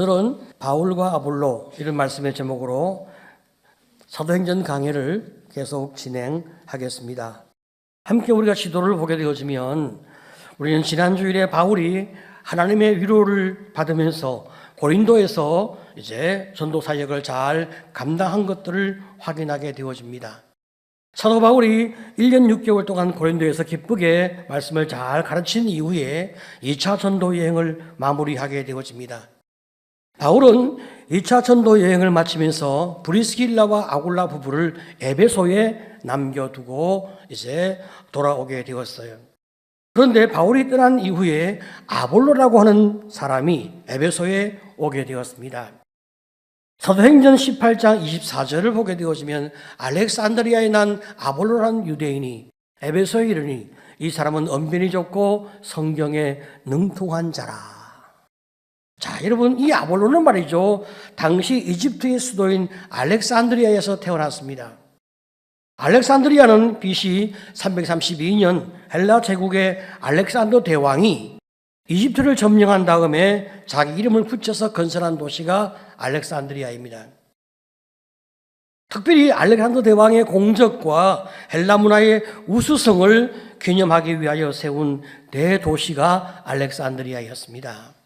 오늘은 바울과 아볼로 이런 말씀의 제목으로 사도행전 강해를 계속 진행하겠습니다. 함께 우리가 지도를 보게 되어지면 우리는 지난 주일에 바울이 하나님의 위로를 받으면서 고린도에서 이제 전도 사역을 잘 감당한 것들을 확인하게 되어집니다. 사도 바울이 1년 6개월 동안 고린도에서 기쁘게 말씀을 잘 가르친 이후에 2차 전도 여행을 마무리하게 되어집니다. 바울은 2차 전도 여행을 마치면서 브리스길라와 아굴라 부부를 에베소에 남겨두고 이제 돌아오게 되었어요. 그런데 바울이 떠난 이후에 아볼로라고 하는 사람이 에베소에 오게 되었습니다. 사도행전 18장 24절을 보게 되어지면 알렉산드리아에 난 아볼로라는 유대인이 에베소에 이르니 이 사람은 언변이 좋고 성경에 능통한 자라. 자, 여러분, 이 아볼로는 말이죠. 당시 이집트의 수도인 알렉산드리아에서 태어났습니다. 알렉산드리아는 BC 332년 헬라 제국의 알렉산더 대왕이 이집트를 점령한 다음에 자기 이름을 붙여서 건설한 도시가 알렉산드리아입니다. 특별히 알렉산더 대왕의 공적과 헬라 문화의 우수성을 기념하기 위하여 세운 대도시가 알렉산드리아였습니다.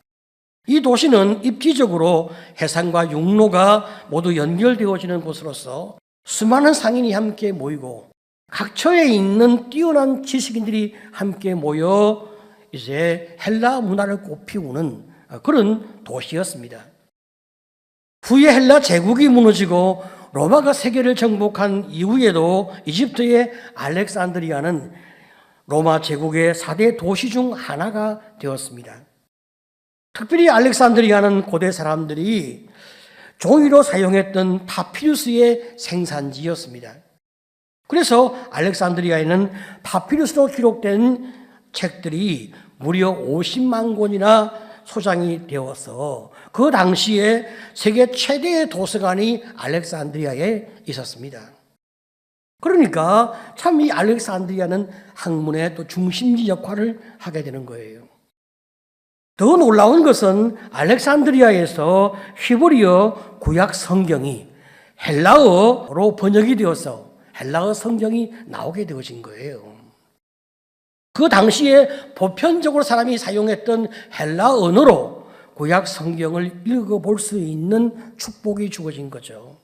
이 도시는 입지적으로 해상과 육로가 모두 연결되어지는 곳으로서 수많은 상인이 함께 모이고 각처에 있는 뛰어난 지식인들이 함께 모여 이제 헬라 문화를 꽃피우는 그런 도시였습니다. 후에 헬라 제국이 무너지고 로마가 세계를 정복한 이후에도 이집트의 알렉산드리아는 로마 제국의 4대 도시 중 하나가 되었습니다. 특별히 알렉산드리아는 고대 사람들이 종이로 사용했던 파피루스의 생산지였습니다. 그래서 알렉산드리아에는 파피루스로 기록된 책들이 무려 50만 권이나 소장이 되어서 그 당시에 세계 최대의 도서관이 알렉산드리아에 있었습니다. 그러니까 참 이 알렉산드리아는 학문의 또 중심지 역할을 하게 되는 거예요. 더 놀라운 것은 알렉산드리아에서 히브리어 구약 성경이 헬라어로 번역이 되어서 헬라어 성경이 나오게 되어진 거예요. 그 당시에 보편적으로 사람이 사용했던 헬라 언어로 구약 성경을 읽어볼 수 있는 축복이 주어진 거죠.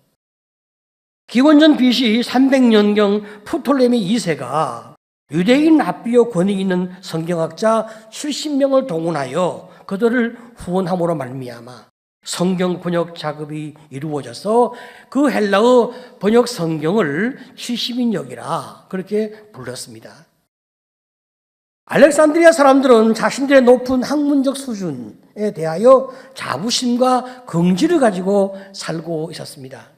기원전 BC 300년경 프톨레미 2세가 유대인 납비어 권위 있는 성경학자 70명을 동원하여 그들을 후원함으로 말미암아 성경 번역 작업이 이루어져서 그 헬라어 번역 성경을 70인역이라 그렇게 불렀습니다. 알렉산드리아 사람들은 자신들의 높은 학문적 수준에 대하여 자부심과 긍지를 가지고 살고 있었습니다.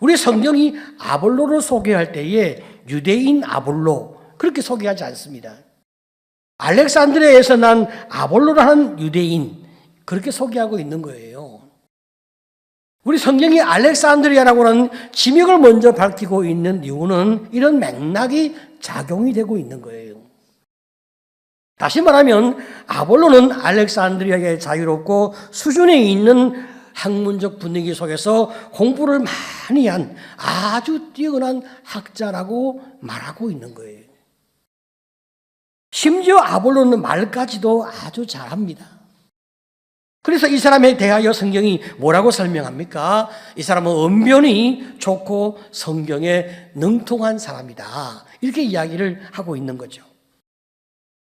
우리 성경이 아볼로를 소개할 때에 유대인 아볼로 그렇게 소개하지 않습니다. 알렉산드리아에서 난 아볼로라는 유대인 그렇게 소개하고 있는 거예요. 우리 성경이 알렉산드리아라고 하는 지명을 먼저 밝히고 있는 이유는 이런 맥락이 작용이 되고 있는 거예요. 다시 말하면 아볼로는 알렉산드리아의 자유롭고 수준에 있는 학문적 분위기 속에서 공부를 많이 한 아주 뛰어난 학자라고 말하고 있는 거예요. 심지어 아볼로는 말까지도 아주 잘합니다. 그래서 이 사람에 대하여 성경이 뭐라고 설명합니까? 이 사람은 언변이 좋고 성경에 능통한 사람이다. 이렇게 이야기를 하고 있는 거죠.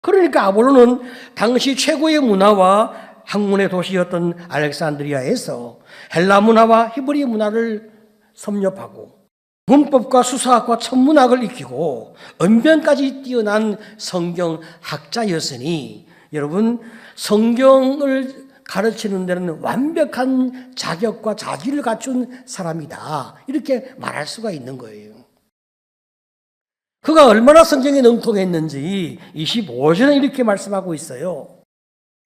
그러니까 아볼로는 당시 최고의 문화와 학문의 도시였던 알렉산드리아에서 헬라 문화와 히브리 문화를 섭렵하고 문법과 수사학과 천문학을 익히고 언변까지 뛰어난 성경 학자였으니 여러분 성경을 가르치는 데는 완벽한 자격과 자질을 갖춘 사람이다. 이렇게 말할 수가 있는 거예요. 그가 얼마나 성경에 능통했는지 25절에 이렇게 말씀하고 있어요.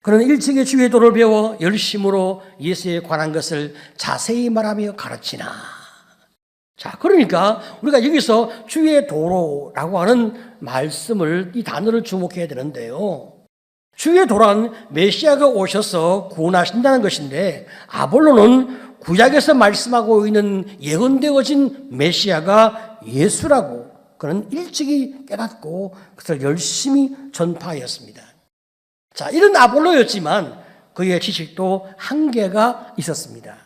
그는 일찍의 주의 도를 배워 열심으로 예수에 관한 것을 자세히 말하며 가르치나. 자, 그러니까 우리가 여기서 주의 도로라고 하는 말씀을, 이 단어를 주목해야 되는데요. 주에 돌아온 메시아가 오셔서 구원하신다는 것인데 아볼로는 구약에서 말씀하고 있는 예언되어진 메시아가 예수라고 그는 일찍이 깨닫고 그것을 열심히 전파하였습니다. 자, 이런 아볼로였지만 그의 지식도 한계가 있었습니다.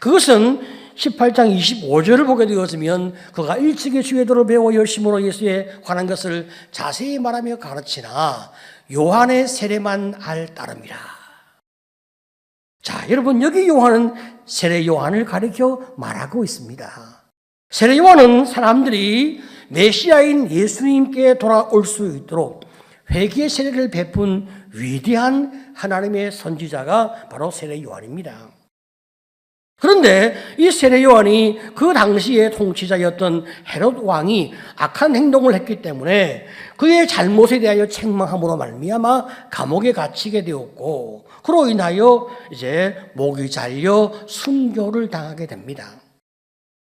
그것은 18장 25절을 보게 되어지면 그가 일찍이 주의도를 배워 열심으로 예수에 관한 것을 자세히 말하며 가르치나 요한의 세례만 알 따름이라. 자, 여러분 여기 요한은 세례 요한을 가리켜 말하고 있습니다. 세례 요한은 사람들이 메시아인 예수님께 돌아올 수 있도록 회개의 세례를 베푼 위대한 하나님의 선지자가 바로 세례 요한입니다. 그런데 이 세례 요한이 그 당시의 통치자였던 헤롯 왕이 악한 행동을 했기 때문에 그의 잘못에 대하여 책망함으로 말미암아 감옥에 갇히게 되었고 그로 인하여 이제 목이 잘려 순교를 당하게 됩니다.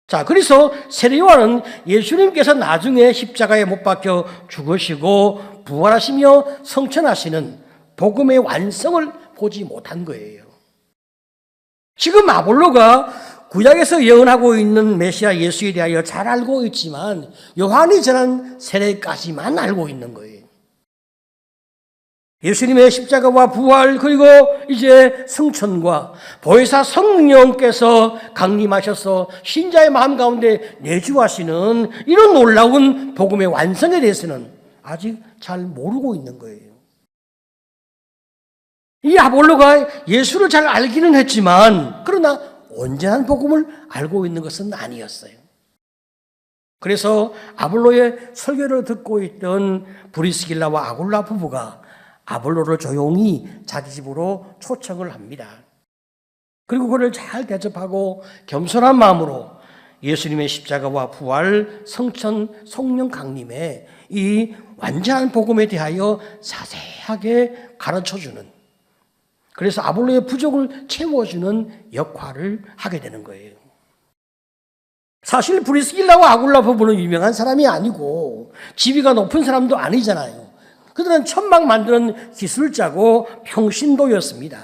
자, 그래서 세례 요한은 예수님께서 나중에 십자가에 못 박혀 죽으시고 부활하시며 성천하시는 복음의 완성을 보지 못한 거예요. 지금 아볼로가 구약에서 예언하고 있는 메시아 예수에 대하여 잘 알고 있지만 요한이 전한 세례까지만 알고 있는 거예요. 예수님의 십자가와 부활 그리고 이제 성천과 보혜사 성령께서 강림하셔서 신자의 마음 가운데 내주하시는 이런 놀라운 복음의 완성에 대해서는 아직 잘 모르고 있는 거예요. 이 아볼로가 예수를 잘 알기는 했지만 그러나 온전한 복음을 알고 있는 것은 아니었어요. 그래서 아볼로의 설교를 듣고 있던 브리스길라와 아굴라 부부가 아볼로를 조용히 자기 집으로 초청을 합니다. 그리고 그를 잘 대접하고 겸손한 마음으로 예수님의 십자가와 부활, 성천, 성령 강림의 이 완전한 복음에 대하여 자세하게 가르쳐 주는 그래서 아볼로의 부족을 채워주는 역할을 하게 되는 거예요. 사실 브리스길라와 아굴라 부부는 유명한 사람이 아니고 지위가 높은 사람도 아니잖아요. 그들은 천막 만드는 기술자고 평신도였습니다.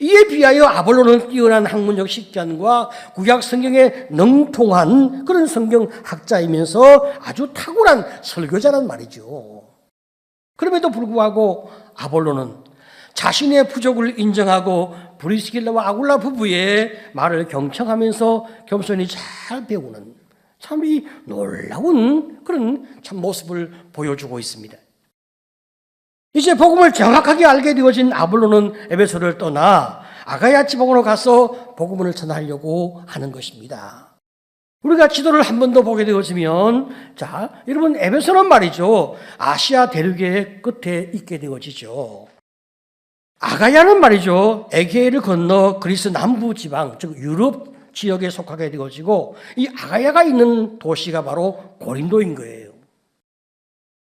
이에 비하여 아볼로는 뛰어난 학문적 식견과 구약 성경에 능통한 그런 성경 학자이면서 아주 탁월한 설교자란 말이죠. 그럼에도 불구하고 아볼로는 자신의 부족을 인정하고 브리스길라와 아굴라 부부의 말을 경청하면서 겸손히 잘 배우는 참 이 놀라운 그런 참 모습을 보여주고 있습니다. 이제 복음을 정확하게 알게 되어진 아볼로는 에베소를 떠나 아가야 지방으로 가서 복음을 전하려고 하는 것입니다. 우리가 지도를 한 번 더 보게 되어지면 자 여러분 에베소는 말이죠 아시아 대륙의 끝에 있게 되어지죠. 아가야는 말이죠 에게를 건너 그리스 남부 지방 즉 유럽 지역에 속하게 되어지고 이 아가야가 있는 도시가 바로 고린도인 거예요.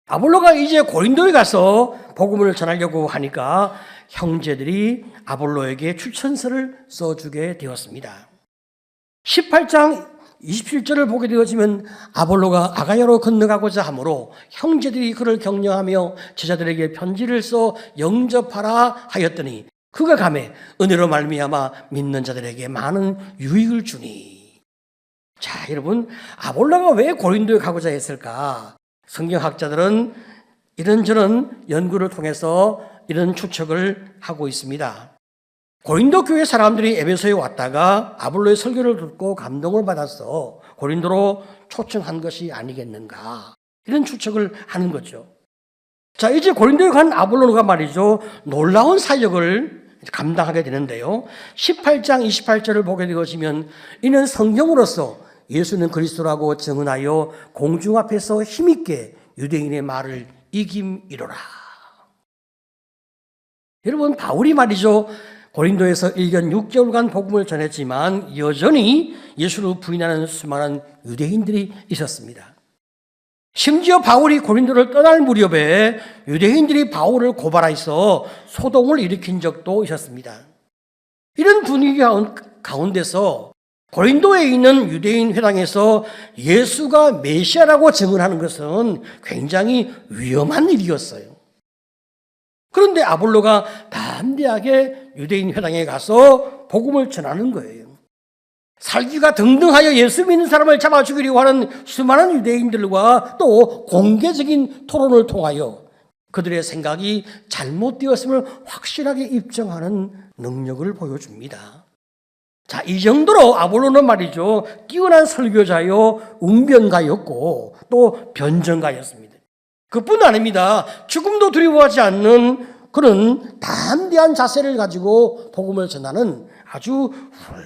아볼로가 이제 고린도에 가서 복음을 전하려고 하니까 형제들이 아볼로에게 추천서를 써주게 되었습니다. 18장 27절을 보게 되어지면 아볼로가 아가야로 건너가고자 하므로 형제들이 그를 격려하며 제자들에게 편지를 써 영접하라 하였더니 그가 감에 은혜로 말미암아 믿는 자들에게 많은 유익을 주니 자 여러분 아볼로가 왜 고린도에 가고자 했을까 성경학자들은 이런저런 연구를 통해서 이런 추측을 하고 있습니다. 고린도 교회 사람들이 에베소에 왔다가 아볼로의 설교를 듣고 감동을 받아서 고린도로 초청한 것이 아니겠는가. 이런 추측을 하는 거죠. 자, 이제 고린도에 간 아볼로가 말이죠. 놀라운 사역을 감당하게 되는데요. 18장 28절을 보게 되어지면 이는 성경으로서 예수는 그리스도라고 증언하여 공중 앞에서 힘있게 유대인의 말을 이김이로라. 여러분, 바울이 말이죠. 고린도에서 1년 6개월간 복음을 전했지만 여전히 예수를 부인하는 수많은 유대인들이 있었습니다. 심지어 바울이 고린도를 떠날 무렵에 유대인들이 바울을 고발해서 소동을 일으킨 적도 있었습니다. 이런 분위기 가운데서 고린도에 있는 유대인 회당에서 예수가 메시아라고 증언하는 것은 굉장히 위험한 일이었어요. 그런데 아볼로가 담대하게 유대인 회당에 가서 복음을 전하는 거예요. 살기가 등등하여 예수 믿는 사람을 잡아 죽이려고 하는 수많은 유대인들과 또 공개적인 토론을 통하여 그들의 생각이 잘못되었음을 확실하게 입증하는 능력을 보여줍니다. 자, 이 정도로 아볼로는 말이죠. 뛰어난 설교자요, 웅변가였고, 또 변정가였습니다. 그뿐 아닙니다. 죽음도 두려워하지 않는 그런 담대한 자세를 가지고 복음을 전하는 아주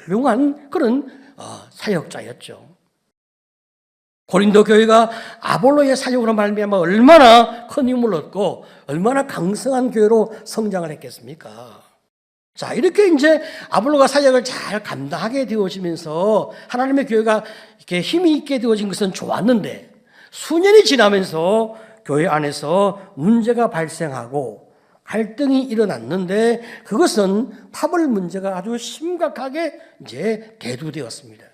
훌륭한 그런 어, 사역자였죠. 고린도 교회가 아볼로의 사역으로 말미암아 얼마나 큰 힘을 얻고 얼마나 강성한 교회로 성장을 했겠습니까? 자, 이렇게 이제 아볼로가 사역을 잘 감당하게 되어지면서 하나님의 교회가 이렇게 힘이 있게 되어진 것은 좋았는데 수년이 지나면서 교회 안에서 문제가 발생하고 갈등이 일어났는데 그것은 파벌 문제가 아주 심각하게 이제 대두되었습니다.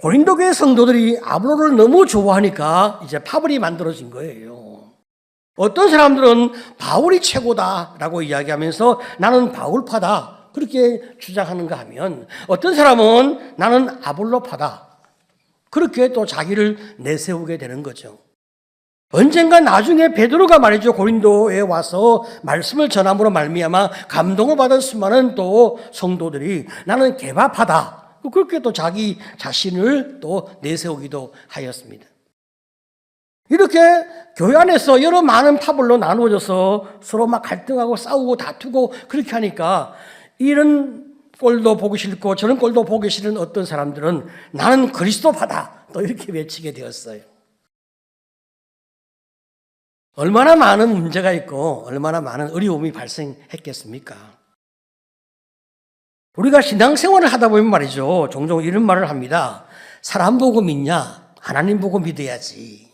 고린도 교회 성도들이 아브로를 너무 좋아하니까 이제 파벌이 만들어진 거예요. 어떤 사람들은 바울이 최고다라고 이야기하면서 나는 바울파다 그렇게 주장하는가 하면 어떤 사람은 나는 아볼로파다 그렇게 또 자기를 내세우게 되는 거죠. 언젠가 나중에 베드로가 말이죠 고린도에 와서 말씀을 전함으로 말미암아 감동을 받은 수많은 또 성도들이 나는 개바파다 그렇게 또 자기 자신을 또 내세우기도 하였습니다. 이렇게 교회 안에서 여러 많은 파벌로 나누어져서 서로 막 갈등하고 싸우고 다투고 그렇게 하니까 이런 꼴도 보기 싫고 저런 꼴도 보기 싫은 어떤 사람들은 나는 그리스도파다 또 이렇게 외치게 되었어요. 얼마나 많은 문제가 있고 얼마나 많은 어려움이 발생했겠습니까? 우리가 신앙생활을 하다 보면 말이죠. 종종 이런 말을 합니다. 사람 보고 믿냐? 하나님 보고 믿어야지.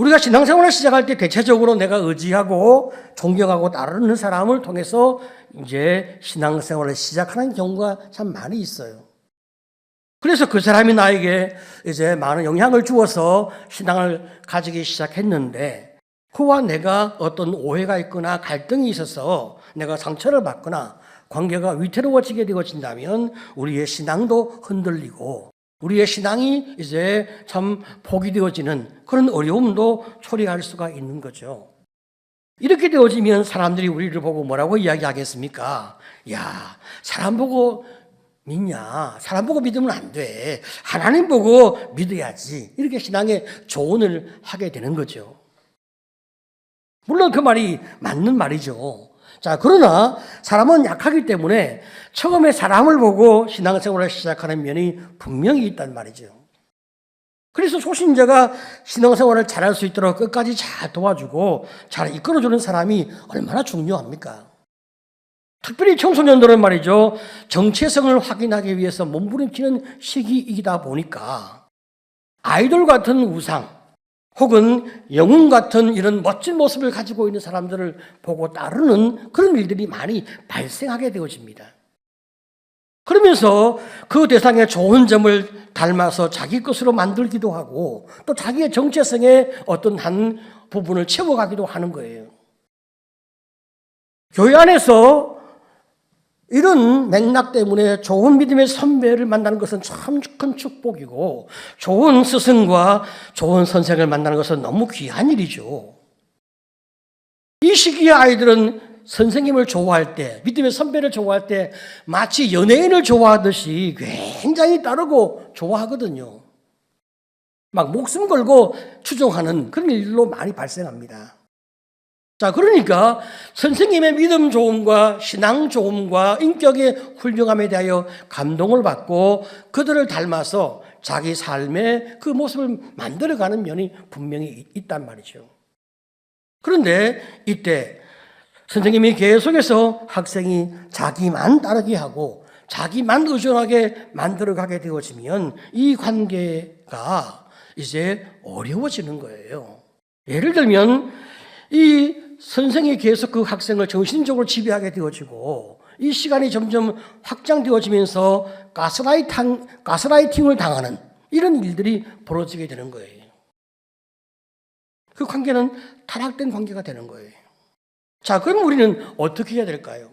우리가 신앙생활을 시작할 때 대체적으로 내가 의지하고 존경하고 따르는 사람을 통해서 이제 신앙생활을 시작하는 경우가 참 많이 있어요. 그래서 그 사람이 나에게 이제 많은 영향을 주어서 신앙을 가지기 시작했는데 그와 내가 어떤 오해가 있거나 갈등이 있어서 내가 상처를 받거나 관계가 위태로워지게 되어진다면 우리의 신앙도 흔들리고 우리의 신앙이 이제 참 포기되어지는 그런 어려움도 초래할 수가 있는 거죠. 이렇게 되어지면 사람들이 우리를 보고 뭐라고 이야기하겠습니까? 야, 사람 보고 믿냐? 사람 보고 믿으면 안 돼. 하나님 보고 믿어야지. 이렇게 신앙의 조언을 하게 되는 거죠. 물론 그 말이 맞는 말이죠. 자, 그러나 사람은 약하기 때문에 처음에 사람을 보고 신앙생활을 시작하는 면이 분명히 있단 말이죠. 그래서 초신자가 신앙생활을 잘할 수 있도록 끝까지 잘 도와주고 잘 이끌어주는 사람이 얼마나 중요합니까? 특별히 청소년들은 말이죠. 정체성을 확인하기 위해서 몸부림치는 시기이다 보니까 아이돌 같은 우상 혹은 영웅 같은 이런 멋진 모습을 가지고 있는 사람들을 보고 따르는 그런 일들이 많이 발생하게 되어집니다. 그러면서 그 대상의 좋은 점을 닮아서 자기 것으로 만들기도 하고 또 자기의 정체성의 어떤 한 부분을 채워가기도 하는 거예요. 교회 안에서 이런 맥락 때문에 좋은 믿음의 선배를 만나는 것은 참 큰 축복이고 좋은 스승과 좋은 선생을 만나는 것은 너무 귀한 일이죠. 이 시기에 아이들은 선생님을 좋아할 때, 믿음의 선배를 좋아할 때 마치 연예인을 좋아하듯이 굉장히 따르고 좋아하거든요. 막 목숨 걸고 추종하는 그런 일로 많이 발생합니다. 자, 그러니까 선생님의 믿음 좋음과 신앙 좋음과 인격의 훌륭함에 대하여 감동을 받고 그들을 닮아서 자기 삶의 그 모습을 만들어가는 면이 분명히 있단 말이죠. 그런데 이때 선생님이 계속해서 학생이 자기만 따르게 하고 자기만 의존하게 만들어가게 되어지면 이 관계가 이제 어려워지는 거예요. 예를 들면 이 선생이 계속 그 학생을 정신적으로 지배하게 되어지고 이 시간이 점점 확장되어지면서 가스라이팅, 가스라이팅을 당하는 이런 일들이 벌어지게 되는 거예요. 그 관계는 타락된 관계가 되는 거예요. 자, 그럼 우리는 어떻게 해야 될까요?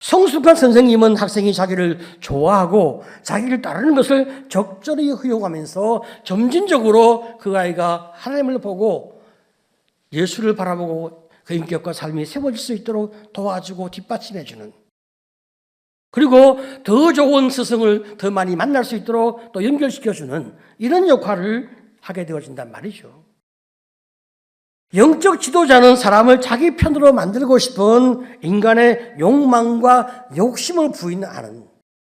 성숙한 선생님은 학생이 자기를 좋아하고 자기를 따르는 것을 적절히 허용하면서 점진적으로 그 아이가 하나님을 보고 예수를 바라보고 그 인격과 삶이 세워질 수 있도록 도와주고 뒷받침해주는 그리고 더 좋은 스승을 더 많이 만날 수 있도록 또 연결시켜주는 이런 역할을 하게 되어진단 말이죠. 영적 지도자는 사람을 자기 편으로 만들고 싶은 인간의 욕망과 욕심을 부인하는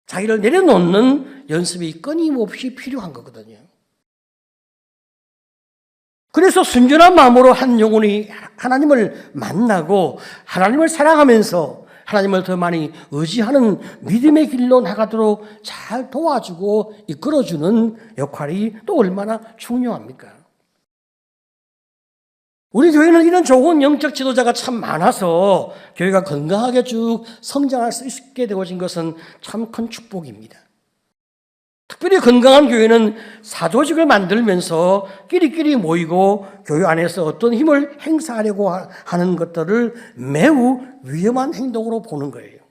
자기를 내려놓는 연습이 끊임없이 필요한 거거든요. 그래서 순전한 마음으로 한 영혼이 하나님을 만나고 하나님을 사랑하면서 하나님을 더 많이 의지하는 믿음의 길로 나가도록 잘 도와주고 이끌어주는 역할이 또 얼마나 중요합니까? 우리 교회는 이런 좋은 영적 지도자가 참 많아서 교회가 건강하게 쭉 성장할 수 있게 되어진 것은 참 큰 축복입니다. 특별히 건강한 교회는 사조직을 만들면서 끼리끼리 모이고 교회 안에서 어떤 힘을 행사하려고 하는 것들을 매우 위험한 행동으로 보는 거예요.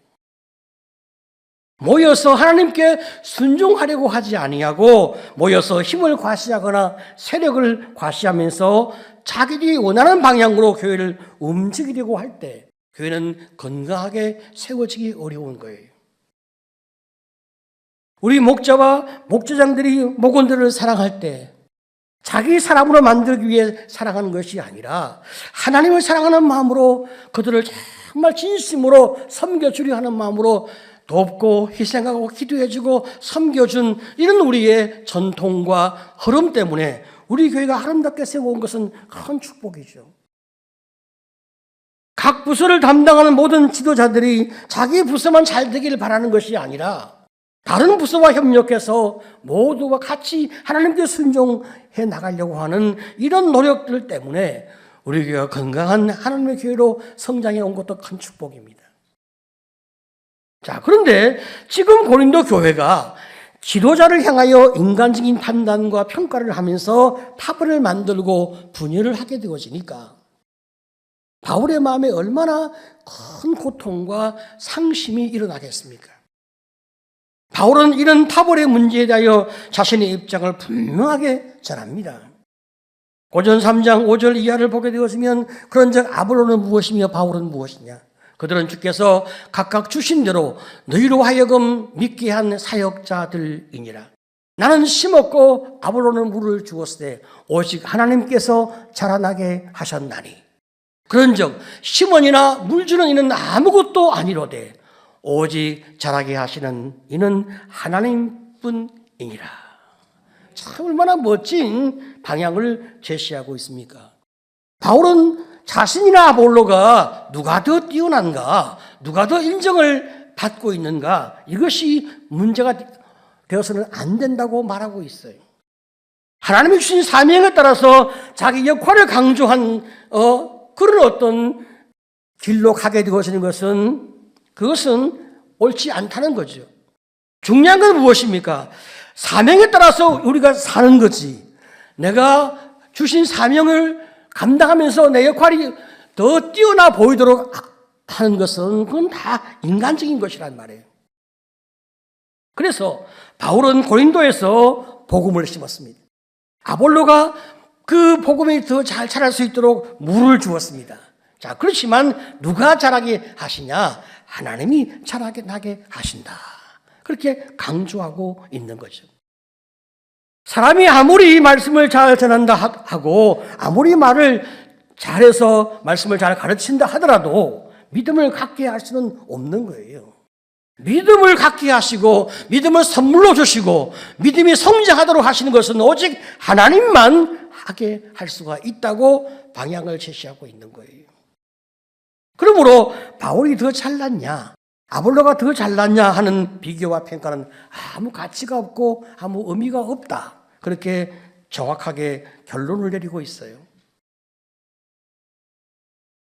모여서 하나님께 순종하려고 하지 아니하고 모여서 힘을 과시하거나 세력을 과시하면서 자기들이 원하는 방향으로 교회를 움직이려고 할 때 교회는 건강하게 세워지기 어려운 거예요. 우리 목자와 목자장들이 목원들을 사랑할 때 자기 사람으로 만들기 위해 사랑하는 것이 아니라 하나님을 사랑하는 마음으로 그들을 정말 진심으로 섬겨주려 하는 마음으로 돕고 희생하고 기도해주고 섬겨준 이런 우리의 전통과 흐름 때문에 우리 교회가 아름답게 세워온 것은 큰 축복이죠. 각 부서를 담당하는 모든 지도자들이 자기 부서만 잘 되기를 바라는 것이 아니라 다른 부서와 협력해서 모두가 같이 하나님께 순종해 나가려고 하는 이런 노력들 때문에 우리 교회가 건강한 하나님의 교회로 성장해 온 것도 큰 축복입니다. 자, 그런데 지금 고린도 교회가 지도자를 향하여 인간적인 판단과 평가를 하면서 파벌을 만들고 분열을 하게 되어지니까 바울의 마음에 얼마나 큰 고통과 상심이 일어나겠습니까? 바울은 이런 파벌의 문제에 대하여 자신의 입장을 분명하게 전합니다. 고전 3장 5절 이하를 보게 되었으면 그런즉 아볼로는 무엇이며 바울은 무엇이냐? 그들은 주께서 각각 주신 대로 너희로 하여금 믿게 한 사역자들이니라. 나는 심었고 아볼로는 물을 주었을 때 오직 하나님께서 자라나게 하셨나니. 그런즉 심원이나 물 주는 이는 아무것도 아니로되 오직 자라게 하시는 이는 하나님뿐이니라. 참 얼마나 멋진 방향을 제시하고 있습니까? 바울은 자신이나 아볼로가 누가 더 뛰어난가, 누가 더 인정을 받고 있는가, 이것이 문제가 되어서는 안 된다고 말하고 있어요. 하나님이 주신 사명에 따라서 자기 역할을 강조한, 어, 그런 어떤 길로 가게 되어지는 것은 그것은 옳지 않다는 거죠. 중요한 건 무엇입니까? 사명에 따라서 우리가 사는 거지. 내가 주신 사명을 감당하면서 내 역할이 더 뛰어나 보이도록 하는 것은 그건 다 인간적인 것이란 말이에요. 그래서 바울은 고린도에서 복음을 심었습니다. 아볼로가 그 복음이 더 잘 자랄 수 있도록 물을 주었습니다. 자, 그렇지만 누가 자라게 하시냐? 하나님이 자라게 나게 하신다. 그렇게 강조하고 있는 거죠. 사람이 아무리 말씀을 잘 전한다 하고 아무리 말을 잘해서 말씀을 잘 가르친다 하더라도 믿음을 갖게 할 수는 없는 거예요. 믿음을 갖게 하시고 믿음을 선물로 주시고 믿음이 성장하도록 하시는 것은 오직 하나님만 하게 할 수가 있다고 방향을 제시하고 있는 거예요. 그러므로 바울이 더 잘났냐, 아볼로가 더 잘났냐 하는 비교와 평가는 아무 가치가 없고 아무 의미가 없다. 그렇게 정확하게 결론을 내리고 있어요.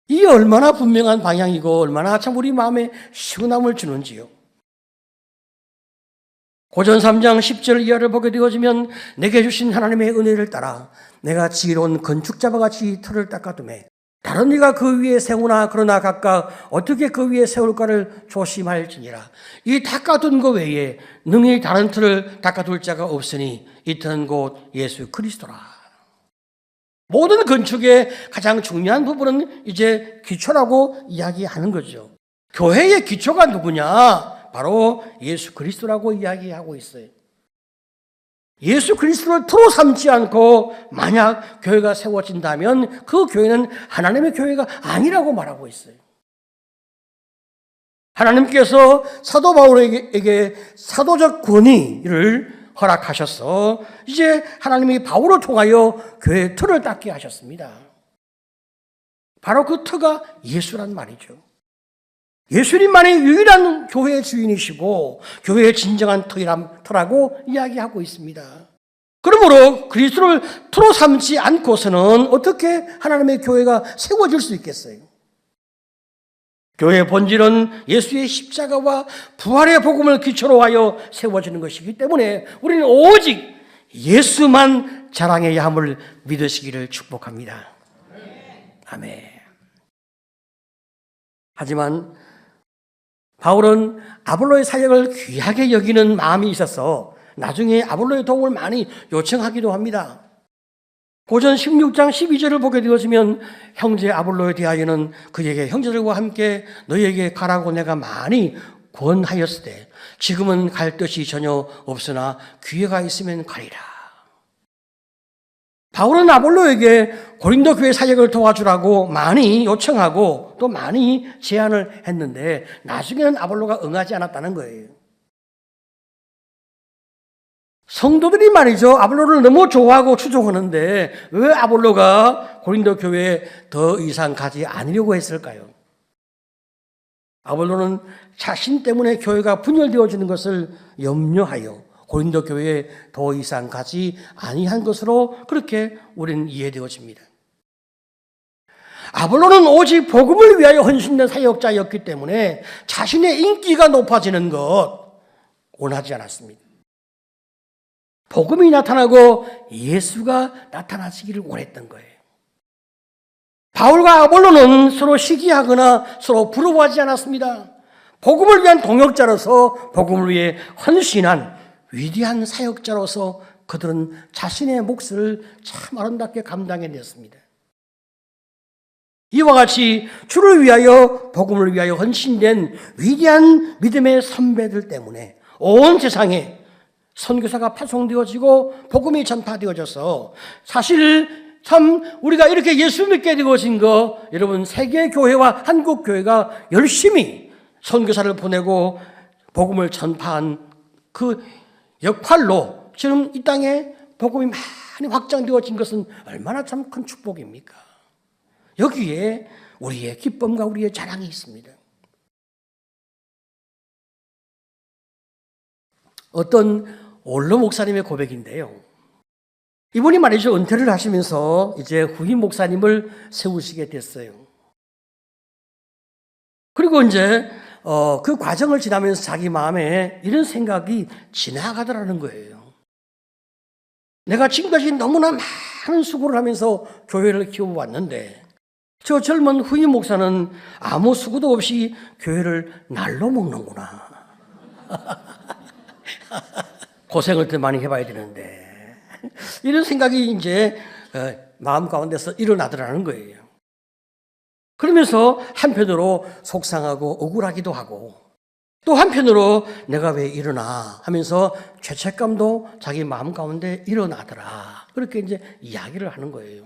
이 얼마나 분명한 방향이고 얼마나 참 우리 마음에 시원함을 주는지요. 고전 3장 10절 이하를 보게 되어지면 내게 주신 하나님의 은혜를 따라 내가 지혜로운 건축자와 같이 틀을 닦아두매 다른 이가 그 위에 세우나 그러나 각각 어떻게 그 위에 세울까를 조심할지니라. 이 닦아둔 것 외에 능히 다른 틀을 닦아둘 자가 없으니 이 틀은 곧 예수 그리스도라. 모든 건축의 가장 중요한 부분은 이제 기초라고 이야기하는 거죠. 교회의 기초가 누구냐? 바로 예수 그리스도라고 이야기하고 있어요. 예수 그리스도를 틀어 삼지 않고 만약 교회가 세워진다면 그 교회는 하나님의 교회가 아니라고 말하고 있어요. 하나님께서 사도 바울에게 사도적 권위를 허락하셔서 이제 하나님이 바울을 통하여 교회의 틀을 닦게 하셨습니다. 바로 그 터가 예수란 말이죠. 예수님만이 유일한 교회의 주인이시고 교회의 진정한 터라고 이야기하고 있습니다. 그러므로 그리스도를 틀어 삼지 않고서는 어떻게 하나님의 교회가 세워질 수 있겠어요? 교회의 본질은 예수의 십자가와 부활의 복음을 기초로 하여 세워지는 것이기 때문에 우리는 오직 예수만 자랑해야 함을 믿으시기를 축복합니다. 아멘. 하지만 바울은 아볼로의 사역을 귀하게 여기는 마음이 있어서 나중에 아볼로의 도움을 많이 요청하기도 합니다. 고전 16장 12절을 보게 되었으면 형제 아볼로에 대하여는 그에게 형제들과 함께 너희에게 가라고 내가 많이 권하였을 때 지금은 갈 뜻이 전혀 없으나 기회가 있으면 가리라. 바울은 아볼로에게 고린도 교회 사역을 도와주라고 많이 요청하고 또 많이 제안을 했는데 나중에는 아볼로가 응하지 않았다는 거예요. 성도들이 말이죠. 아볼로를 너무 좋아하고 추종하는데 왜 아볼로가 고린도 교회에 더 이상 가지 않으려고 했을까요? 아볼로는 자신 때문에 교회가 분열되어지는 것을 염려하여 고린도 교회에 더 이상 가지 아니한 것으로 그렇게 우리는 이해되어집니다. 아볼로는 오직 복음을 위하여 헌신된 사역자였기 때문에 자신의 인기가 높아지는 것 원하지 않았습니다. 복음이 나타나고 예수가 나타나시기를 원했던 거예요. 바울과 아볼로는 서로 시기하거나 서로 부러워하지 않았습니다. 복음을 위한 동역자로서 복음을 위해 헌신한 위대한 사역자로서 그들은 자신의 몫을 참 아름답게 감당해냈습니다. 이와 같이 주를 위하여 복음을 위하여 헌신된 위대한 믿음의 선배들 때문에 온 세상에 선교사가 파송되어지고 복음이 전파되어져서 사실 참 우리가 이렇게 예수 믿게 되어진 거 여러분 세계 교회와 한국 교회가 열심히 선교사를 보내고 복음을 전파한 그 역할로 지금 이 땅에 복음이 많이 확장되어진 것은 얼마나 참 큰 축복입니까? 여기에 우리의 기쁨과 우리의 자랑이 있습니다. 어떤 올로 목사님의 고백인데요. 이분이 말이죠. 은퇴를 하시면서 이제 후임 목사님을 세우시게 됐어요. 그리고 이제 어, 그 과정을 지나면서 자기 마음에 이런 생각이 지나가더라는 거예요. 내가 지금까지 너무나 많은 수고를 하면서 교회를 키워왔는데 저 젊은 후임 목사는 아무 수고도 없이 교회를 날로 먹는구나. 고생을 더 많이 해봐야 되는데 이런 생각이 이제 어, 마음 가운데서 일어나더라는 거예요. 그러면서 한편으로 속상하고 억울하기도 하고 또 한편으로 내가 왜 일어나 하면서 죄책감도 자기 마음 가운데 일어나더라. 그렇게 이제 이야기를 하는 거예요.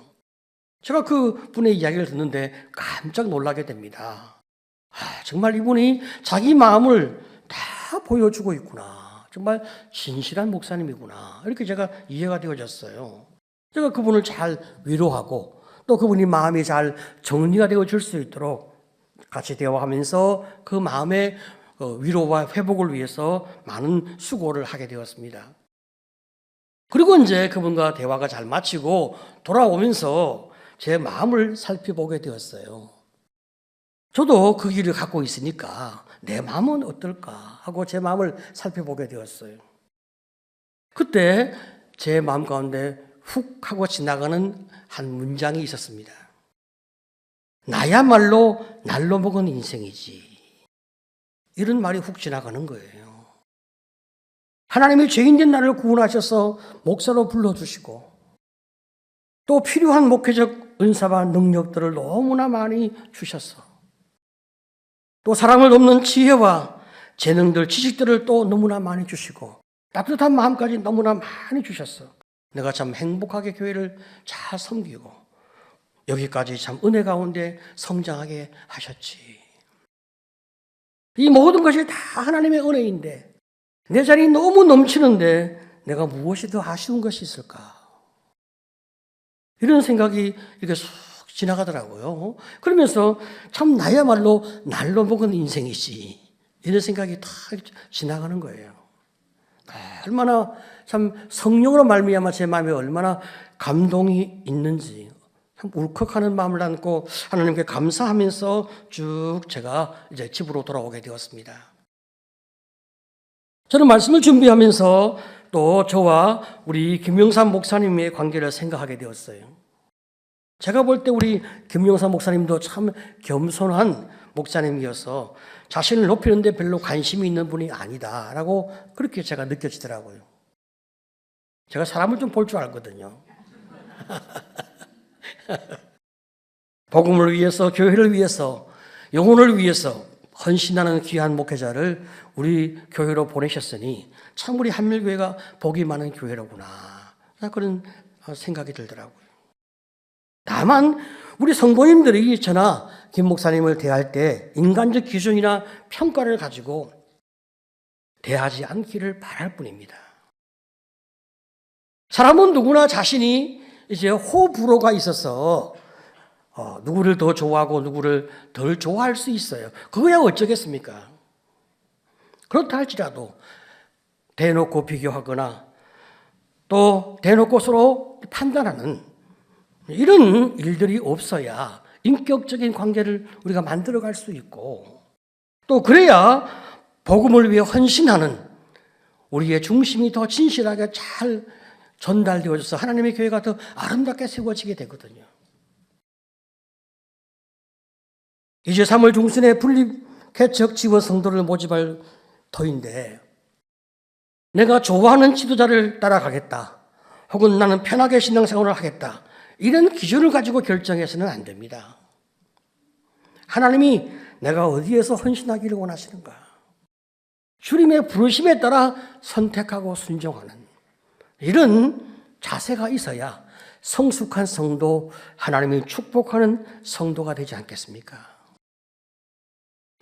제가 그 분의 이야기를 듣는데 깜짝 놀라게 됩니다. 아, 정말 이분이 자기 마음을 다 보여주고 있구나. 정말 진실한 목사님이구나. 이렇게 제가 이해가 되어졌어요. 제가 그분을 잘 위로하고 또 그분이 마음이 잘 정리가 되어질 수 있도록 같이 대화하면서 그 마음의 어, 위로와 회복을 위해서 많은 수고를 하게 되었습니다. 그리고 이제 그분과 대화가 잘 마치고 돌아오면서 제 마음을 살펴보게 되었어요. 저도 그 길을 갖고 있으니까 내 마음은 어떨까 하고 제 마음을 살펴보게 되었어요. 그때 제 마음 가운데 훅 하고 지나가는 한 문장이 있었습니다. 나야말로 날로 먹은 인생이지. 이런 말이 훅 지나가는 거예요. 하나님이 죄인된 나를 구원하셔서 목사로 불러주시고 또 필요한 목회적 은사와 능력들을 너무나 많이 주셨어. 또 사람을 돕는 지혜와 재능들, 지식들을 또 너무나 많이 주시고 따뜻한 마음까지 너무나 많이 주셨어. 내가 참 행복하게 교회를 잘 섬기고 여기까지 참 은혜 가운데 성장하게 하셨지. 이 모든 것이 다 하나님의 은혜인데 내 자리 너무 넘치는데 내가 무엇이 더 아쉬운 것이 있을까? 이런 생각이 이렇게 쑥 지나가더라고요. 그러면서 참 나야말로 날로 먹은 인생이지. 이런 생각이 다 지나가는 거예요. 얼마나 참 성령으로 말미암아 제 마음에 얼마나 감동이 있는지 참 울컥하는 마음을 안고 하나님께 감사하면서 쭉 제가 이제 집으로 돌아오게 되었습니다. 저는 말씀을 준비하면서 또 저와 우리 김영삼 목사님의 관계를 생각하게 되었어요. 제가 볼 때 우리 김영삼 목사님도 참 겸손한 목사님이어서 자신을 높이는데 별로 관심이 있는 분이 아니다라고 그렇게 제가 느껴지더라고요. 제가 사람을 좀 볼 줄 알거든요. 복음을 위해서, 교회를 위해서, 영혼을 위해서 헌신하는 귀한 목회자를 우리 교회로 보내셨으니 참 우리 한밀교회가 복이 많은 교회로구나. 그런 생각이 들더라고요. 다만 우리 성도님들이 저나 김 목사님을 대할 때 인간적 기준이나 평가를 가지고 대하지 않기를 바랄 뿐입니다. 사람은 누구나 자신이 이제 호불호가 있어서 어, 누구를 더 좋아하고 누구를 덜 좋아할 수 있어요. 그거야 어쩌겠습니까? 그렇다 할지라도 대놓고 비교하거나 또 대놓고 서로 판단하는 이런 일들이 없어야 인격적인 관계를 우리가 만들어 갈 수 있고 또 그래야 복음을 위해 헌신하는 우리의 중심이 더 진실하게 잘 전달되어져서 하나님의 교회가 더 아름답게 세워지게 되거든요. 이제 3월 중순에 분립 개척 지원 성도를 모집할 터인데 내가 좋아하는 지도자를 따라가겠다. 혹은 나는 편하게 신앙생활을 하겠다. 이런 기준을 가지고 결정해서는 안 됩니다. 하나님이 내가 어디에서 헌신하기를 원하시는가? 주님의 부르심에 따라 선택하고 순종하는 이런 자세가 있어야 성숙한 성도, 하나님이 축복하는 성도가 되지 않겠습니까?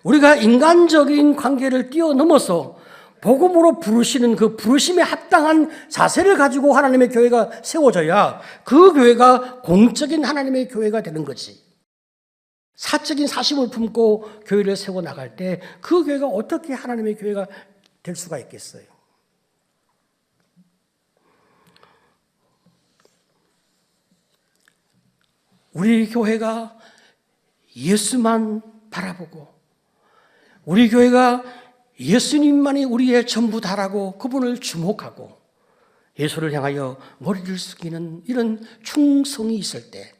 우리가 인간적인 관계를 뛰어넘어서 복음으로 부르시는 그 부르심에 합당한 자세를 가지고 하나님의 교회가 세워져야 그 교회가 공적인 하나님의 교회가 되는 거지. 사적인 사심을 품고 교회를 세워 나갈 때 그 교회가 어떻게 하나님의 교회가 될 수가 있겠어요? 우리 교회가 예수만 바라보고 우리 교회가 예수님만이 우리의 전부 다라고 그분을 주목하고 예수를 향하여 머리를 숙이는 이런 충성이 있을 때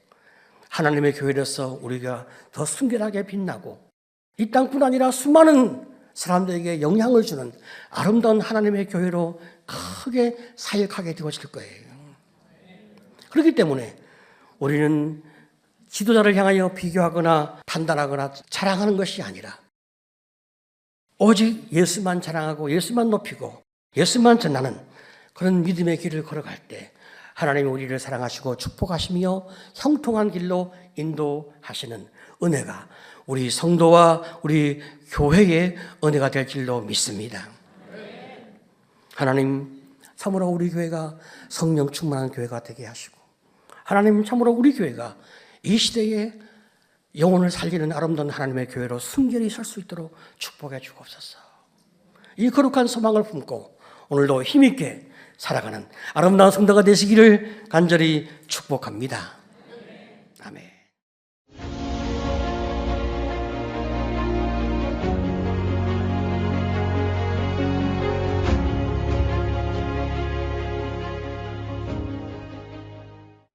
하나님의 교회로서 우리가 더 순결하게 빛나고 이 땅뿐 아니라 수많은 사람들에게 영향을 주는 아름다운 하나님의 교회로 크게 사역하게 되어질 거예요. 그렇기 때문에 우리는 지도자를 향하여 비교하거나 판단하거나 자랑하는 것이 아니라 오직 예수만 자랑하고 예수만 높이고 예수만 전하는 그런 믿음의 길을 걸어갈 때 하나님이 우리를 사랑하시고 축복하시며 형통한 길로 인도하시는 은혜가 우리 성도와 우리 교회의 은혜가 될 줄로 믿습니다. 하나님 참으로 우리 교회가 성령 충만한 교회가 되게 하시고 하나님 참으로 우리 교회가 이 시대에 영혼을 살리는 아름다운 하나님의 교회로 순결히 설 수 있도록 축복해 주옵소서. 이 거룩한 소망을 품고 오늘도 힘있게 살아가는 아름다운 성도가 되시기를 간절히 축복합니다.